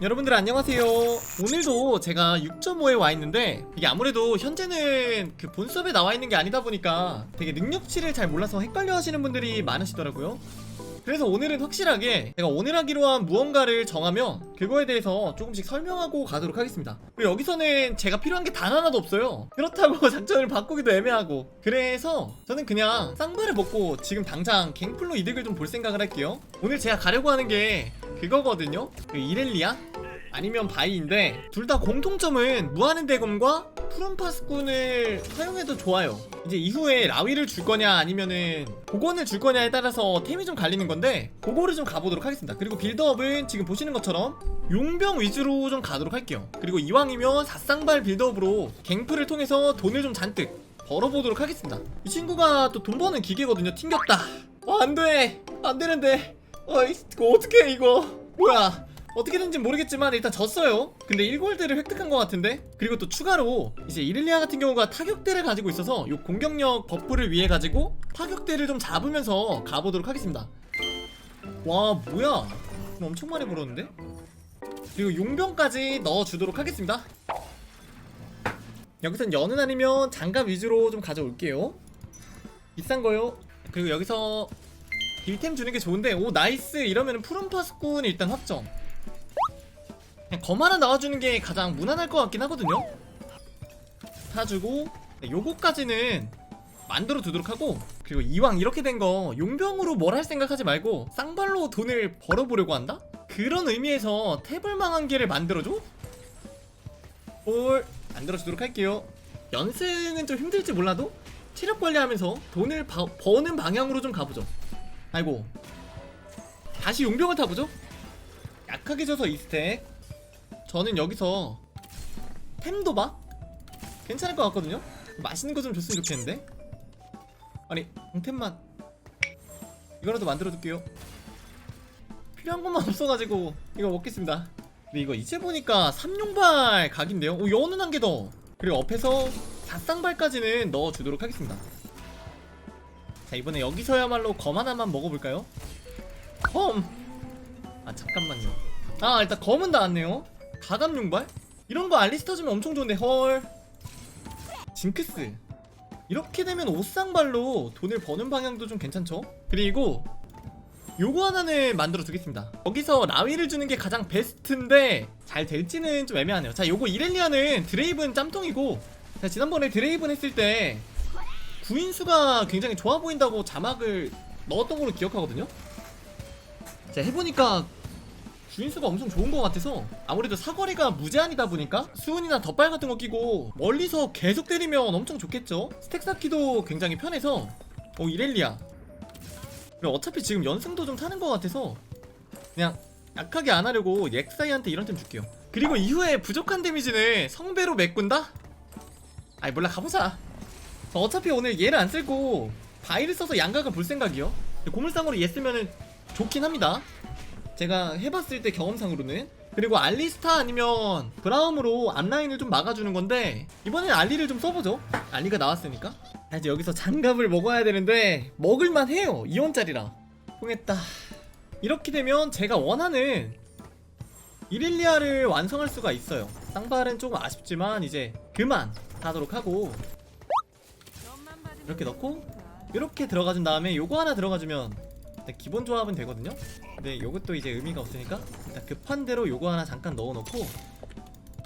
여러분들 안녕하세요. 오늘도 제가 6.5에 와 있는데 이게 아무래도 현재는 그 본섭에 나와 있는 게 아니다 보니까 되게 능력치를 잘 몰라서 헷갈려 하시는 분들이 많으시더라고요. 그래서 오늘은 확실하게 제가 오늘 하기로 한 무언가를 정하면 그거에 대해서 조금씩 설명하고 가도록 하겠습니다. 그리고 여기서는 제가 필요한 게 단 하나도 없어요. 그렇다고 작전을 바꾸기도 애매하고. 그래서 저는 그냥 쌍발을 먹고 지금 당장 갱플로 이득을 좀 볼 생각을 할게요. 오늘 제가 가려고 하는 게 그거거든요. 그 이렐리아? 아니면 바이인데 둘 다 공통점은 무한의 대검과 푸른 파스꾼을 사용해도 좋아요. 이제 이후에 라위를 줄 거냐 아니면은 복원을 줄 거냐에 따라서 템이 좀 갈리는 건데 그거를 좀 가보도록 하겠습니다. 그리고 빌드업은 지금 보시는 것처럼 용병 위주로 좀 가도록 할게요. 그리고 이왕이면 사쌍발 빌드업으로 갱플을 통해서 돈을 좀 잔뜩 벌어보도록 하겠습니다. 이 친구가 또 돈 버는 기계거든요. 튕겼다. 어 안돼. 안되는데. 어이 이거 어떡해 이거. 뭐야 어떻게 된지 모르겠지만 일단 졌어요. 근데 1골드를 획득한 것 같은데? 그리고 또 추가로 이제 이릴리아 같은 경우가 타격대를 가지고 있어서 요 공격력 버프를 위해 가지고 타격대를 좀 잡으면서 가보도록 하겠습니다. 와 뭐야? 엄청 많이 벌었는데? 그리고 용병까지 넣어주도록 하겠습니다. 여기선 연은 아니면 장갑 위주로 좀 가져올게요. 비싼 거요. 그리고 여기서 딜템 주는 게 좋은데 오 나이스! 이러면은 푸른파스꾼 일단 확정 그냥 검 하나 나와주는 게 가장 무난할 것 같긴 하거든요. 사주고 네, 요거까지는 만들어 두도록 하고 그리고 이왕 이렇게 된 거 용병으로 뭘 할 생각하지 말고 쌍발로 돈을 벌어보려고 한다? 그런 의미에서 태블망한 개를 만들어줘? 볼 만들어주도록 할게요. 연승은 좀 힘들지 몰라도 체력 관리하면서 돈을 바- 버는 방향으로 좀 가보죠. 아이고. 다시 용병을 타보죠? 약하게 져서 2스택 저는 여기서 템도박 괜찮을 것 같거든요? 맛있는 거 좀 줬으면 좋겠는데? 아니 공템만. 이거라도 만들어둘게요. 필요한 것만 없어가지고 이거 먹겠습니다. 근데 이거 이제 보니까 삼룡발 각인데요? 오 연은 한개 더. 그리고 업해서 사쌍발까지는 넣어주도록 하겠습니다. 자 이번에 여기서야말로 검 하나만 먹어볼까요? 검! 아 잠깐만요. 아 일단 검은 나왔네요 가감 용발? 이런 거 알리스타 주면 엄청 좋은데 헐. 징크스. 이렇게 되면 옷상발로 돈을 버는 방향도 좀 괜찮죠? 그리고 요거 하나는 만들어 두겠습니다. 여기서 라위를 주는 게 가장 베스트인데 잘 될지는 좀 애매하네요. 자 요거 이렐리아는 드레이븐 짬통이고 자 지난번에 드레이븐 했을 때 구인수가 굉장히 좋아 보인다고 자막을 넣었던 걸로 기억하거든요? 자 해보니까 주인수가 엄청 좋은 것 같아서 아무래도 사거리가 무제한이다 보니까 수은이나 덧발 같은 거 끼고 멀리서 계속 때리면 엄청 좋겠죠? 스택 쌓기도 굉장히 편해서. 오 이렐리아. 그리고 어차피 지금 연승도 좀 타는 것 같아서 그냥 약하게 안 하려고 엑사이한테 이런 템 줄게요. 그리고 이후에 부족한 데미지는 성배로 메꾼다? 아이 몰라 가보자. 저 어차피 오늘 얘를 안 쓸고 바위를 써서 양각을 볼 생각이요. 고물상으로 얘 쓰면은 좋긴 합니다 제가 해봤을 때 경험상으로는. 그리고 알리스타 아니면 브라움으로 앞라인을 좀 막아주는 건데 이번엔 알리를 좀 써보죠. 알리가 나왔으니까. 아, 이제 여기서 장갑을 먹어야 되는데 먹을만 해요 2원짜리라 통했다. 이렇게 되면 제가 원하는 이릴리아를 완성할 수가 있어요. 쌍발은 조금 아쉽지만 이제 그만 하도록 하고. 이렇게 넣고 이렇게 들어가준 다음에 요거 하나 들어가주면 일단 기본 조합은 되거든요. 근데 요것도 이제 의미가 없으니까 일단 급한 대로 요거 하나 잠깐 넣어놓고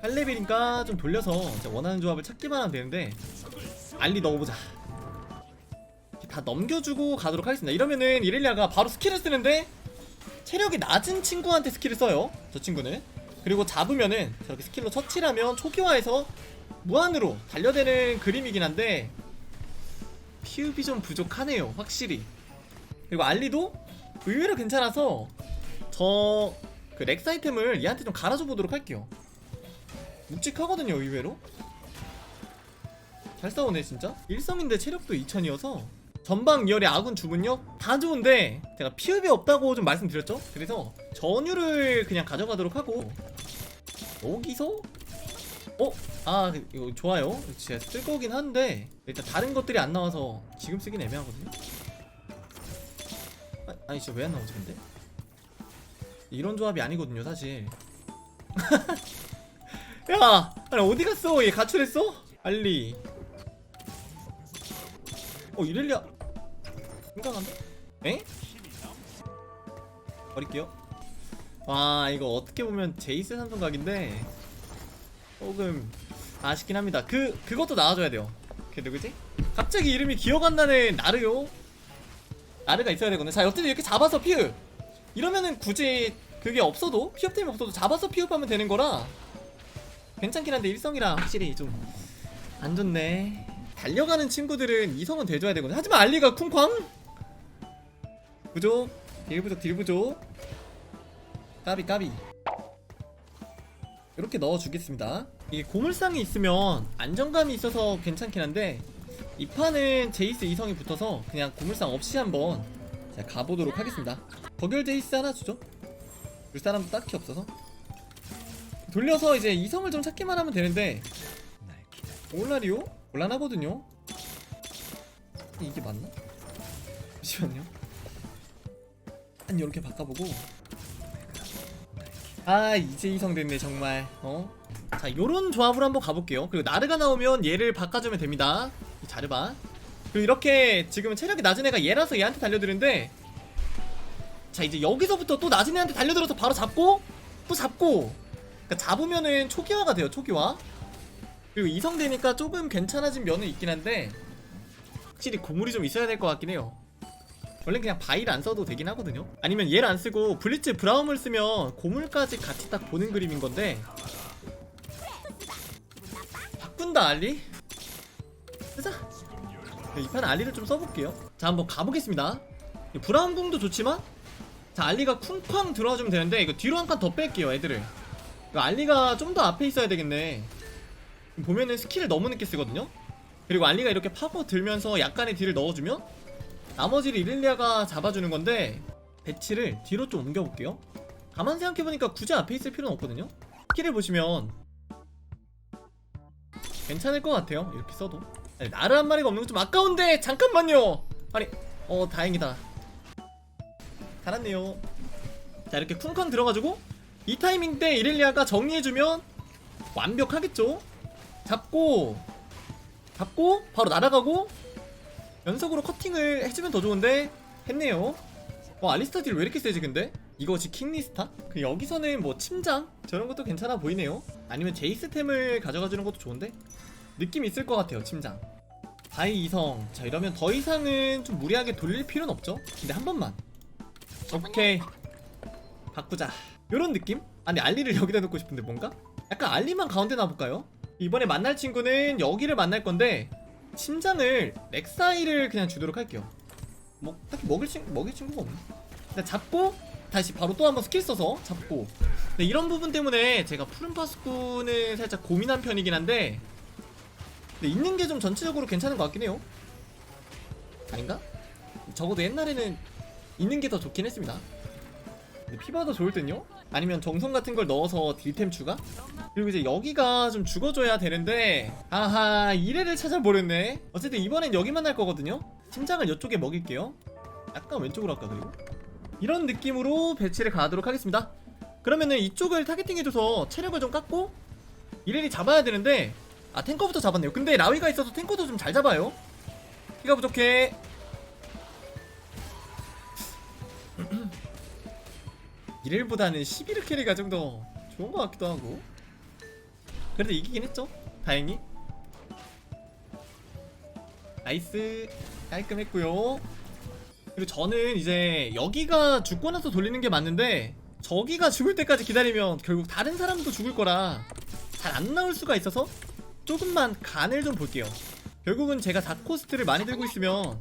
8레벨이니까 좀 돌려서 원하는 조합을 찾기만 하면 되는데 알리 넣어보자. 다 넘겨주고 가도록 하겠습니다. 이러면은 이렐리아가 바로 스킬을 쓰는데 체력이 낮은 친구한테 스킬을 써요. 저 친구는. 그리고 잡으면은 저렇게 스킬로 처치하면 초기화해서 무한으로 달려대는 그림이긴 한데 피읍이 좀 부족하네요 확실히. 그리고 알리도 의외로 괜찮아서 저 그 렉스 아이템을 얘한테 좀 갈아줘 보도록 할게요. 묵직하거든요 의외로. 잘 싸우네 진짜. 일성인데 체력도 2000이어서 전방 2열의 아군 주문력 다 좋은데 제가 피읍이 없다고 좀 말씀드렸죠? 그래서 전율을 그냥 가져가도록 하고. 여기서? 어? 아 이거 좋아요. 진짜 쓸 거긴 한데 일단 다른 것들이 안 나와서 지금 쓰긴 애매하거든요 아, 아니 진짜 왜 안 나오지 근데? 이런 조합이 아니거든요 사실. 야 아니 어디 갔어? 얘 가출했어? 알리. 어 이렐리아. 굉장한데? 에? 버릴게요. 와 이거 어떻게 보면 제이스 삼성 각인데 조금 아쉽긴 합니다. 그 그것도 나와줘야 돼요. 걔 누구지? 갑자기 이름이 기억 안 나는 나르요 나르가 있어야 되거든 자 어쨌든 이렇게 잡아서 피읍. 이러면은 굳이 그게 없어도 피읍템이 없어도 잡아서 피읍하면 되는 거라 괜찮긴 한데 일성이랑 확실히 좀 안 좋네. 달려가는 친구들은 이성은 돼줘야 되거든 하지만 알리가 쿵쾅! 부족 딜 부족 딜 부족 까비 까비. 이렇게 넣어주겠습니다. 이게 고물상이 있으면 안정감이 있어서 괜찮긴 한데 이 판은 제이스 이성이 붙어서 그냥 고물상 없이 한번 자, 가보도록 하겠습니다. 버결 제이스 하나 주죠? 줄 사람도 딱히 없어서. 돌려서 이제 이성을 좀 찾기만 하면 되는데. 올라리오? 곤란하거든요. 이게 맞나? 잠시만요. 한 이렇게 바꿔보고. 아 이제 이성 됐네 정말. 어? 자 요런 조합으로 한번 가볼게요. 그리고 나르가 나오면 얘를 바꿔주면 됩니다. 이 자르바. 그리고 이렇게 지금 체력이 낮은 애가 얘라서 얘한테 달려드는데 자 이제 여기서부터 또 낮은 애한테 달려들어서 바로 잡고 또 잡고. 그러니까 잡으면은 초기화가 돼요 초기화. 그리고 이성 되니까 조금 괜찮아진 면은 있긴 한데 확실히 고물이 좀 있어야 될 것 같긴 해요. 원래 그냥 바위를 안 써도 되긴 하거든요. 아니면 얘를 안 쓰고 블리츠 브라움을 쓰면 고물까지 같이 딱 보는 그림인 건데. 바꾼다 알리 쓰자. 이 판 알리를 좀 써볼게요. 자 한번 가보겠습니다. 이 브라움 궁도 좋지만 자 알리가 쿵쾅 들어와주면 되는데 이거 뒤로 한 칸 더 뺄게요 애들을. 알리가 좀 더 앞에 있어야 되겠네. 보면은 스킬을 너무 늦게 쓰거든요? 그리고 알리가 이렇게 파고 들면서 약간의 딜을 넣어주면 나머지를 이렐리아가 잡아주는 건데 배치를 뒤로 좀 옮겨볼게요. 가만 생각해보니까 굳이 앞에 있을 필요는 없거든요? 스킬을 보시면 괜찮을 것 같아요 이렇게 써도 아니, 나르 한 마리가 없는 건 좀 아까운데 잠깐만요 아니 어 다행이다 달았네요 자 이렇게 쿵쾅 들어가지고 이 타이밍 때 이렐리아가 정리해주면 완벽하겠죠 잡고 잡고 바로 날아가고 연속으로 커팅을 해주면 더 좋은데 했네요 어 알리스타 딜 왜 이렇게 세지 근데? 이것이 킹리스타? 그 여기서는 뭐 침장? 저런 것도 괜찮아 보이네요 아니면 제이스템을 가져가주는 것도 좋은데? 느낌 있을 것 같아요 침장 바이 이성. 자 이러면 더 이상은 좀 무리하게 돌릴 필요는 없죠. 근데 한 번만. 오케이. 바꾸자. 요런 느낌? 아니 알리를 여기다 놓고 싶은데 뭔가? 약간 알리만 가운데 놔볼까요? 이번에 만날 친구는 여기를 만날 건데 침장을 렉사이를 그냥 주도록 할게요. 뭐 딱히 먹을 친 먹일 친구가 없네. 일단 잡고 다시 바로 또 한번 스킬 써서 잡고. 이런 부분 때문에 제가 푸른 파스쿠는 살짝 고민한 편이긴 한데 근데 있는 게 좀 전체적으로 괜찮은 것 같긴 해요. 아닌가? 적어도 옛날에는 있는 게 더 좋긴 했습니다. 근데 피바도 좋을 땐요? 아니면 정성 같은 걸 넣어서 딜템 추가? 그리고 이제 여기가 좀 죽어줘야 되는데 아하 이래를 찾아버렸네. 어쨌든 이번엔 여기만 할 거거든요? 심장을 이쪽에 먹일게요. 약간 왼쪽으로 할까 그리고? 이런 느낌으로 배치를 가도록 하겠습니다. 그러면은 이쪽을 타겟팅해줘서 체력을 좀 깎고 이래리 잡아야 되는데 아 탱커부터 잡았네요. 근데 라위가 있어서 탱커도 좀 잘 잡아요. 피가 부족해. 이렐보다는 11을 캐리가 좀 더 좋은 것 같기도 하고. 그래도 이기긴 했죠? 다행히. 나이스. 깔끔했고요. 그리고 저는 이제 여기가 죽고 나서 돌리는 게 맞는데 저기가 죽을 때까지 기다리면 결국 다른 사람도 죽을 거라 잘 안 나올 수가 있어서 조금만 간을 좀 볼게요. 결국은 제가 4코스트를 많이 들고 있으면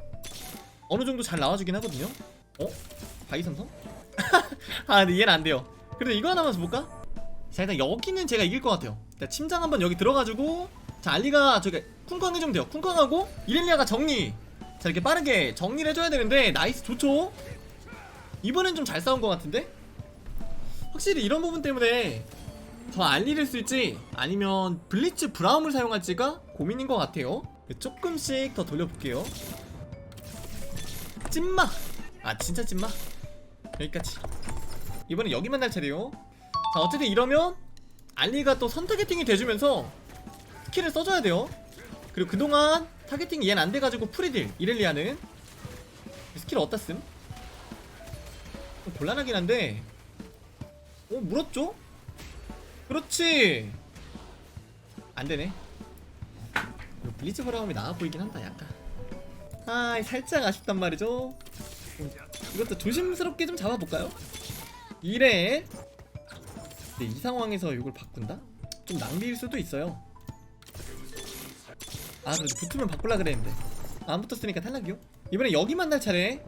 어느 정도 잘 나와주긴 하거든요. 어? 바이 삼성? 아 근데 얘는 안 돼요. 그래도 이거 하나만 줘볼까? 자 일단 여기는 제가 이길 것 같아요. 자 침장 한번 여기 들어가지고 자 알리가 저기 쿵쾅 해주면 돼요. 쿵쾅하고 이렐리아가 정리. 자 이렇게 빠르게 정리를 해줘야 되는데 나이스 좋죠? 이번엔 좀 잘 싸운 것 같은데? 확실히 이런 부분 때문에 더 알리를 쓸지? 아니면 블리츠 브라움을 사용할지가 고민인 것 같아요. 조금씩 더 돌려볼게요. 찐마! 아 진짜 찐마? 여기까지. 이번엔 여기만 날 차례요. 자 어쨌든 이러면 알리가 또 선타겟팅이 돼주면서 스킬을 써줘야 돼요. 그리고 그동안 타겟팅이 얘는 안 돼가지고 프리딜 이렐리아는 스킬 어디다 씀? 좀 곤란하긴 한데. 오 물었죠? 그렇지. 안되네. 블리츠 브라움이 나와 보이긴 한다 약간. 아 살짝 아쉽단 말이죠. 음, 이것도 조심스럽게 좀 잡아볼까요? 이래. 근데 이 상황에서 이걸 바꾼다? 좀 낭비일 수도 있어요. 아 그래도 붙으면 바꿀라 그랬는데. 안 붙었으니까 탈락이요? 이번에 여기 만날 차례.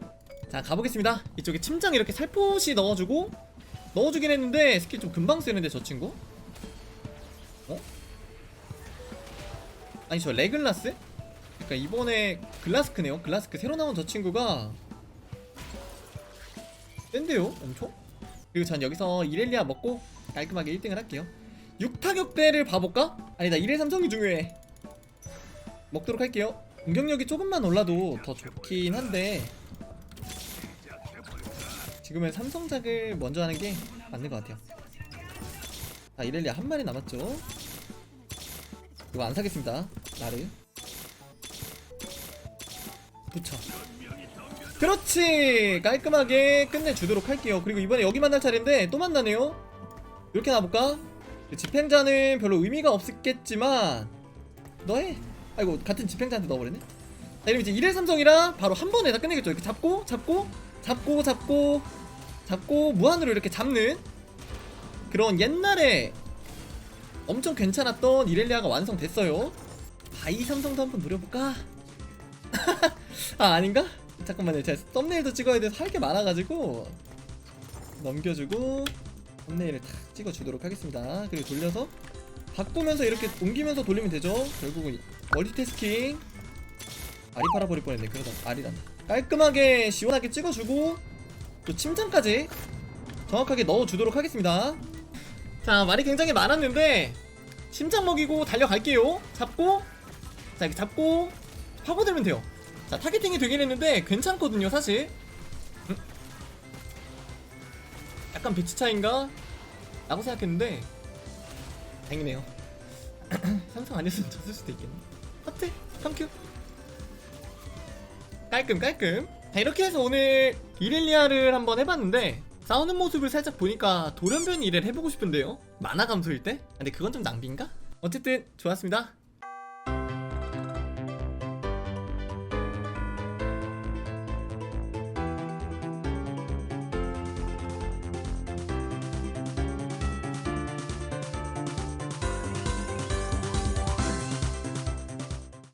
자 가보겠습니다. 이쪽에 침장 이렇게 살포시 넣어주고 넣어주긴 했는데 스킬 좀 금방 쓰는데 저 친구 아니 저 레글라스? 그러니까 이번에 글라스크네요 글라스크 새로 나온 저 친구가 센데요 엄청? 그리고 전 여기서 이렐리아 먹고 깔끔하게 1등을 할게요 6타격대를 봐볼까? 아니다 1회 삼성이 중요해 먹도록 할게요 공격력이 조금만 올라도 더 좋긴 한데 지금은 삼성작을 먼저 하는 게 맞는 것 같아요 아 이렐리아 한 마리 남았죠 이거 안 사겠습니다. 나를. 붙여. 그렇지! 깔끔하게 끝내주도록 할게요. 그리고 이번에 여기 만날 차례인데 또 만나네요. 이렇게 나볼까? 집행자는 별로 의미가 없겠지만 너해. 아이고 같은 집행자한테 넣어버렸네. 자 이러면 이제 1회 삼성이라 바로 한 번에 다 끝내겠죠. 이렇게 잡고 잡고 잡고 잡고 잡고 무한으로 이렇게 잡는 그런 옛날에 엄청 괜찮았던 이렐리아가 완성됐어요. 바이 삼성도 한번 노려볼까? 아 아닌가? 잠깐만요. 제가 썸네일도 찍어야 돼서 할 게 많아가지고 넘겨주고 썸네일을 탁 찍어주도록 하겠습니다. 그리고 돌려서 바꾸면서 이렇게 옮기면서 돌리면 되죠? 결국은 멀티태스킹 알이 팔아버릴 뻔했네. 그러다 알이란다 깔끔하게 시원하게 찍어주고 또 침장까지 정확하게 넣어주도록 하겠습니다 자 말이 굉장히 많았는데 심장 먹이고 달려갈게요. 잡고 자 이렇게 잡고 파고들면 돼요. 자 타겟팅이 되긴 했는데 괜찮거든요 사실. 음? 약간 배치 차인가? 라고 생각했는데 다행이네요. 삼성 아니었으면 졌을 수도 있겠네. 하트 컴큐. 깔끔 깔끔. 자 이렇게 해서 오늘 이렐리아를 한번 해봤는데 싸우는 모습을 살짝 보니까 돌연변이 이래를 해보고 싶은데요 만화 감소일 때? 근데 그건 좀 낭비인가? 어쨌든 좋았습니다